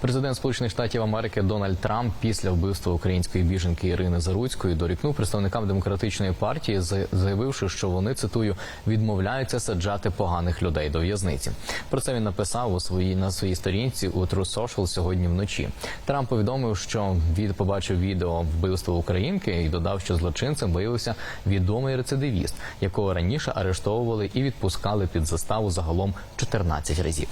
Президент Сполучених Штатів Америки Дональд Трамп після вбивства української біженки Ірини Заруцької дорікнув представникам демократичної партії, заявивши, що вони цитую відмовляються саджати поганих людей до в'язниці. Про це він написав у своїй на своїй сторінці у True Social сьогодні вночі. Трамп повідомив, що від побачив відео вбивства українки і додав, що злочинцем виявився відомий рецидивіст, якого раніше арештовували і відпускали під заставу загалом 14 разів.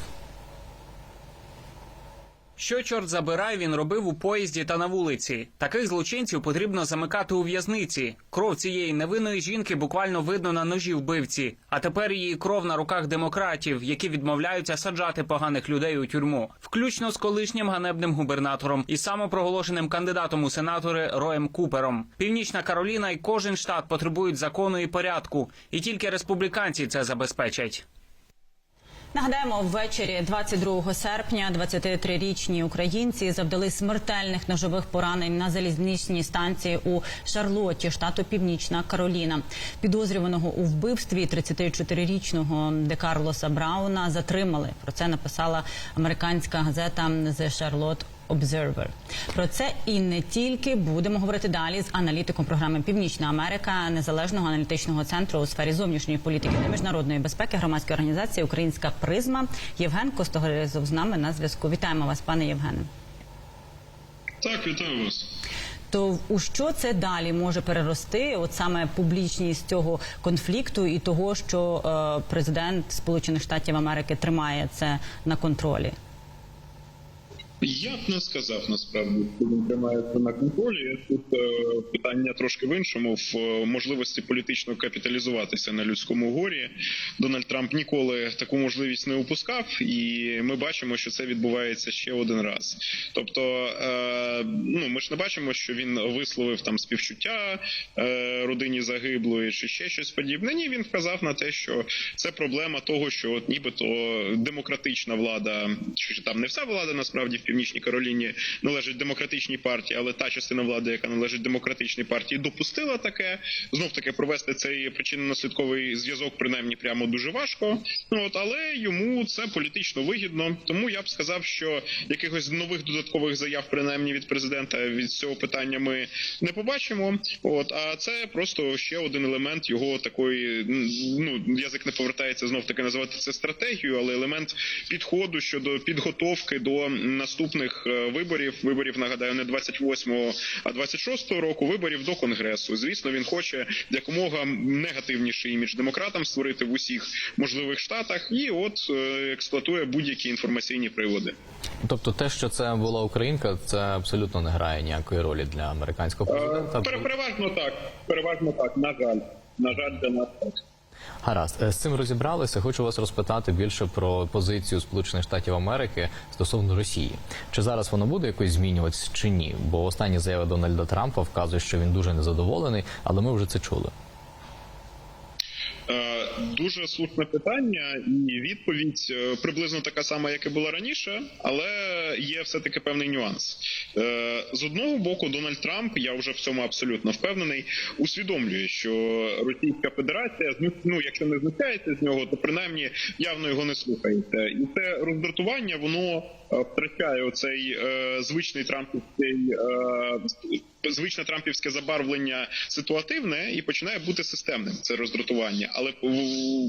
Що чорт забирай, він робив у поїзді та на вулиці. Таких злочинців потрібно замикати у в'язниці. Кров цієї невинної жінки буквально видно на ножі вбивці. А тепер її кров на руках демократів, які відмовляються саджати поганих людей у тюрму, включно з колишнім ганебним губернатором і самопроголошеним кандидатом у сенатори Роєм Купером. Північна Кароліна і кожен штат потребують закону і порядку, і тільки республіканці це забезпечать. Нагадаємо, ввечері 22 серпня 23-річні українці завдали смертельних ножових поранень на залізничній станції у Шарлотті, штату Північна Кароліна. Підозрюваного у вбивстві 34-річного Де Карлоса Брауна затримали. Про це написала американська газета The Charlotte Observer. Про це і не тільки будемо говорити далі з аналітиком програми Північна Америка незалежного аналітичного центру у сфері зовнішньої політики та міжнародної безпеки громадської організації Українська призма Євген Костогоризов з нами на зв'язку. Вітаємо вас, пане Євгене. Так, вітаю вас. То у що це далі може перерости? От саме публічність цього конфлікту і того, що е, президент Сполучених Штатів Америки тримає це на контролі. Я б не сказав насправді, що він тримається на контролі. Тут е, питання трошки в іншому в е, можливості політично капіталізуватися на людському горі. Дональд Трамп ніколи таку можливість не упускав, і ми бачимо, що це відбувається ще один раз. Тобто, е, ну ми ж не бачимо, що він висловив там співчуття е, родині загиблої чи ще щось подібне. Ні, він вказав на те, що це проблема того, що от нібито демократична влада, чи там не вся влада насправді в північній Кароліні належить демократичній партії, але та частина влади, яка належить демократичній партії, допустила таке. Знов таки провести цей причинно-наслідковий зв'язок, принаймні прямо дуже важко. Ну от але йому це політично вигідно. Тому я б сказав, що якихось нових додаткових заяв, принаймні від президента, від цього питання ми не побачимо. От а це просто ще один елемент його такої. Ну язик не повертається знов таки називати це стратегією, але елемент підходу щодо підготовки до наступних е, виборів. Виборів нагадаю, не 28-го, а 26-го року. Виборів до конгресу. Звісно, він хоче якомога негативніший імідж демократам створити в усіх можливих штатах, і от е, експлуатує будь-які інформаційні приводи. Тобто, те, що це була українка, це абсолютно не грає ніякої ролі для американського президента. Пере- Переважно так. Переважно так. На жаль, на жаль, для нас так. Гаразд, Е, з цим розібралися. Хочу вас розпитати більше про позицію Сполучених Штатів Америки стосовно Росії. Чи зараз воно буде якось змінюватися чи ні? Бо останні заяви Дональда Трампа вказують, що він дуже незадоволений, але ми вже це чули. Дуже слушне питання, і відповідь е, приблизно така сама, як і була раніше, але є все таки певний нюанс. Е, З одного боку, Дональд Трамп, я вже в цьому абсолютно впевнений, усвідомлює, що Російська Федерація ну, якщо не знущається з нього, то принаймні явно його не слухається. І це роздратування, воно е, втрачає оцей звичний трампівський. Звичне трампівське забарвлення ситуативне і починає бути системним це роздратування, але в-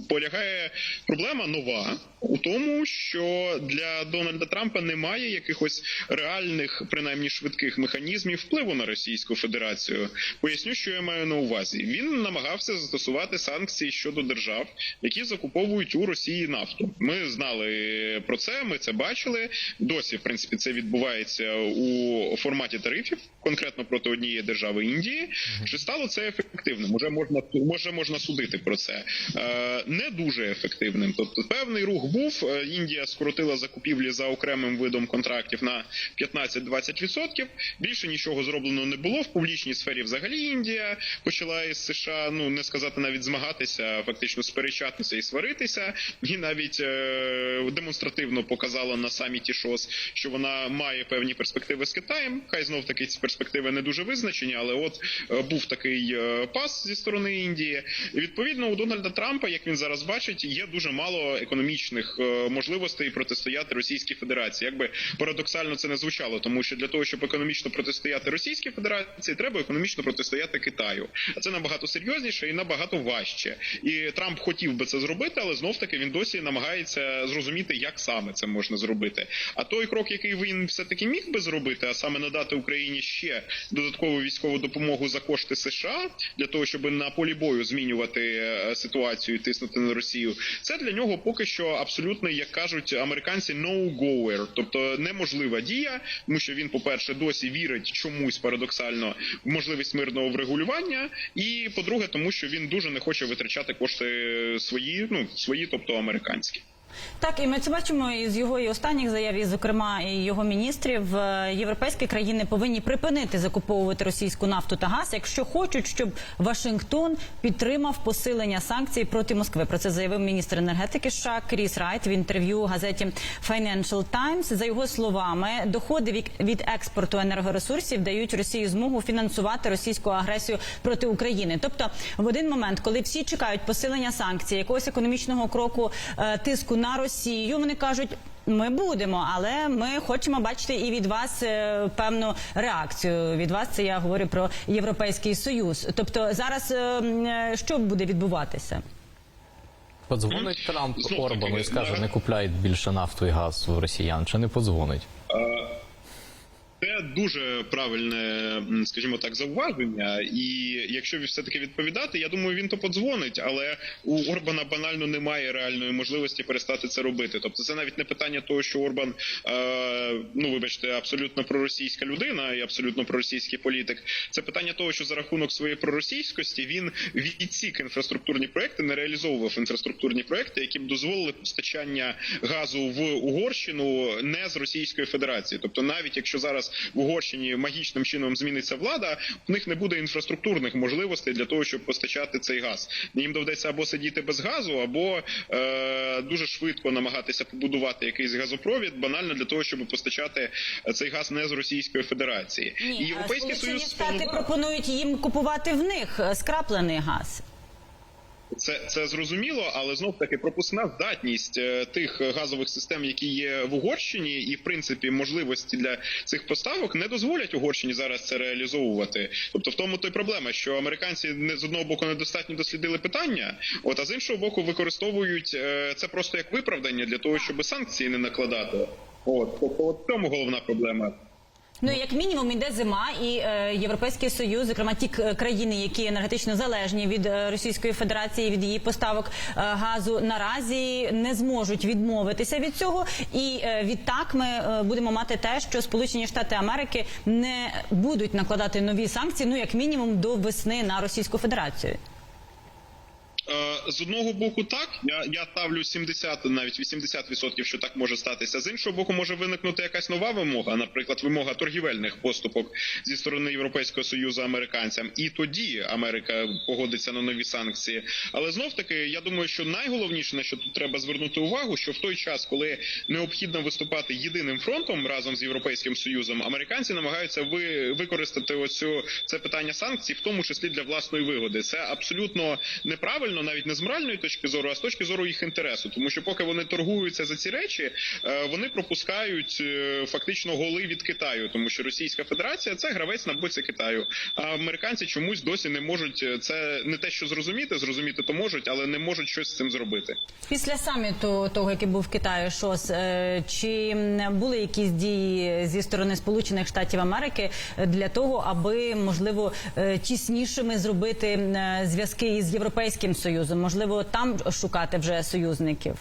полягає проблема нова у тому, що для Дональда Трампа немає якихось реальних, принаймні швидких механізмів впливу на Російську Федерацію. Поясню, що я маю на увазі. Він намагався застосувати санкції щодо держав, які закуповують у Росії нафту. Ми знали про це, ми це бачили. Досі, в принципі, це відбувається у форматі тарифів, конкретно проти однієї держави Індії. Чи стало це ефективним? Уже можна може можна судити про це. Е, не дуже ефективним. Тобто, певний рух був. Е, Індія скоротила закупівлі за окремим видом контрактів на 15-20%. Більше нічого зроблено не було в публічній сфері. Взагалі Індія почала із США, ну не сказати навіть змагатися, фактично сперечатися і сваритися, і навіть е, демонстративно показала на саміті ШОС, що вона має певні перспективи з Китаєм. Хай знов таки ці перспективи не дуже визначені, але от був такий пас зі сторони Індії. І відповідно у Дональда Трампа, як він зараз бачить, є дуже мало економічних е, можливостей протистояти Російській Федерації. Якби парадоксально це не звучало, тому що для того, щоб економічно протистояти Російській Федерації, треба економічно протистояти Китаю. А це набагато серйозніше і набагато важче. І Трамп хотів би це зробити, але знов таки він досі намагається зрозуміти, як саме це можна зробити. А той крок, який він все таки міг би зробити, а саме надати Україні ще додаткову військову допомогу за кошти США для того, щоб на полі бою змінювати е, ситуацію, і тиснути на Росію. Це для нього поки що абсолютно, як кажуть американці, no-goer, тобто неможлива дія, тому що він, по перше, досі вірить чомусь парадоксально в можливість мирного врегулювання, і по-друге, тому що він дуже не хоче витрачати кошти свої, ну свої, тобто американські. Так, і ми це бачимо із його і останніх заяв, і, зокрема, і його міністрів. Е, Європейські країни повинні припинити закуповувати російську нафту та газ, якщо хочуть, щоб Вашингтон підтримав посилення санкцій проти Москви. Про це заявив міністр енергетики США Кріс Райт в інтерв'ю газеті Financial Times. За його словами, доходи від- експорту енергоресурсів дають Росії змогу фінансувати російську агресію проти України. Тобто, в один момент, коли всі чекають посилення санкцій, якогось економічного кроку е, тиску на Росію, вони кажуть. Ми будемо, але ми хочемо бачити і від вас е, певну реакцію. Від вас це я говорю про європейський союз. Тобто зараз е, е, що буде відбуватися? Подзвонить Трамп таки, Орбану і скаже, не купляють більше нафту і газ в росіян, чи не подзвонить? Дуже правильне, скажімо так, зауваження. І якщо все таки відповідати, я думаю, він то подзвонить, але у Орбана банально немає реальної можливості перестати це робити. Тобто, це навіть не питання того, що Орбан, е, ну вибачте, абсолютно проросійська людина і абсолютно проросійський політик. Це питання того, що за рахунок своєї проросійськості він відсік інфраструктурні проекти, не реалізовував інфраструктурні проекти, які б дозволили постачання газу в Угорщину не з Російської Федерації. Тобто, навіть якщо зараз в Угорщині магічним чином зміниться влада, в них не буде інфраструктурних можливостей для того, щоб постачати цей газ. Їм доведеться або сидіти без газу, або е, дуже швидко намагатися побудувати якийсь газопровід, банально для того, щоб постачати цей газ не з Російської Федерації. І Європейський союз Штати пропонують їм купувати в них е, скраплений газ. Це це зрозуміло, але знов таки пропускна здатність е, тих газових систем, які є в Угорщині, і в принципі можливості для цих поставок не дозволять Угорщині зараз це реалізовувати. Тобто, в тому то й проблема, що американці не з одного боку недостатньо дослідили питання, от а з іншого боку, використовують е, це просто як виправдання для того, щоб санкції не накладати. От тобто, от в цьому головна проблема. Ну як мінімум йде зима, і е, європейський союз, зокрема ті країни, які енергетично залежні від е, Російської Федерації, від її поставок е, газу, наразі не зможуть відмовитися від цього. І е, відтак ми е, будемо мати те, що Сполучені Штати Америки не будуть накладати нові санкції, ну як мінімум до весни на Російську Федерацію. Е, З одного боку, так я, я ставлю 70, навіть 80%, що так може статися. З іншого боку, може виникнути якась нова вимога, наприклад, вимога торгівельних поступок зі сторони Європейського союзу американцям, і тоді Америка погодиться на нові санкції. Але знов таки, я думаю, що найголовніше на що тут треба звернути увагу, що в той час, коли необхідно виступати єдиним фронтом разом з європейським союзом, американці намагаються ви, використати оцю це питання санкцій, в тому числі для власної вигоди. Це абсолютно неправильно, навіть не з моральної точки зору, а з точки зору їх інтересу. Тому що поки вони торгуються за ці речі, е, вони пропускають е, фактично голи від Китаю, тому що Російська Федерація це гравець на боці Китаю. А американці чомусь досі не можуть е, це не те, що зрозуміти, зрозуміти то можуть, але не можуть щось з цим зробити. Після саміту того, який був в Китаї, ШОС, чи були якісь дії зі сторони Сполучених Штатів Америки для того, аби можливо тіснішими зробити зв'язки із європейським союзом? Можливо, там шукати вже союзників?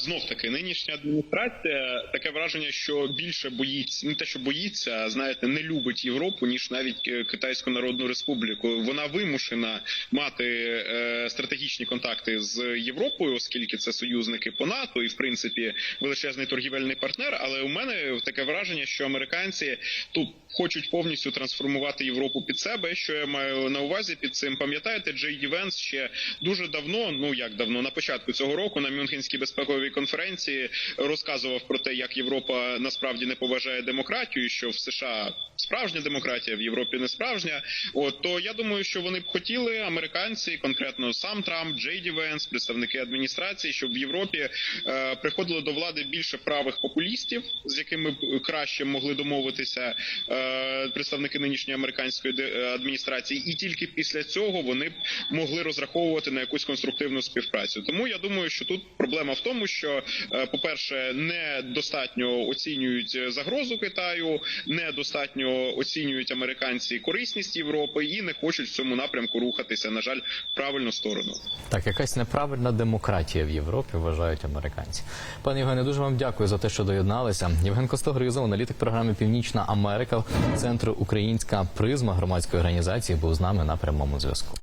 Знов таки, нинішня адміністрація таке враження, що більше боїться, не те, що боїться, а знаєте, не любить Європу ніж навіть е, Китайську Народну Республіку. Вона вимушена мати е, стратегічні контакти з Європою, оскільки це союзники по НАТО і в принципі величезний торгівельний партнер. Але у мене таке враження, що американці тут хочуть повністю трансформувати Європу під себе. Що я маю на увазі під цим? Пам'ятаєте, Джей Ді Венс ще дуже давно, ну як давно, на початку цього року на Мюнхенській безпековій міжурядовій конференції розказував про те, як Європа насправді не поважає демократію, що в США справжня демократія, в Європі не справжня. От то я думаю, що вони б хотіли американці, конкретно сам Трамп, Джей Ді Венс, представники адміністрації, щоб в Європі е, приходило до влади більше правих популістів, з якими б краще могли домовитися е, представники нинішньої американської е, адміністрації, і тільки після цього вони б могли розраховувати на якусь конструктивну співпрацю. Тому я думаю, що тут проблема в тому, що, е, по-перше, недостатньо оцінюють е, загрозу Китаю, недостатньо оцінюють американці корисність Європи і не хочуть в цьому напрямку рухатися, на жаль, в правильну сторону. Так, якась неправильна демократія в Європі, вважають американці. Пане Євгене, дуже вам дякую за те, що доєдналися. Євген Костогризов, аналітик програми Північна Америка Центру Українська призма громадської організації, був з нами на прямому зв'язку.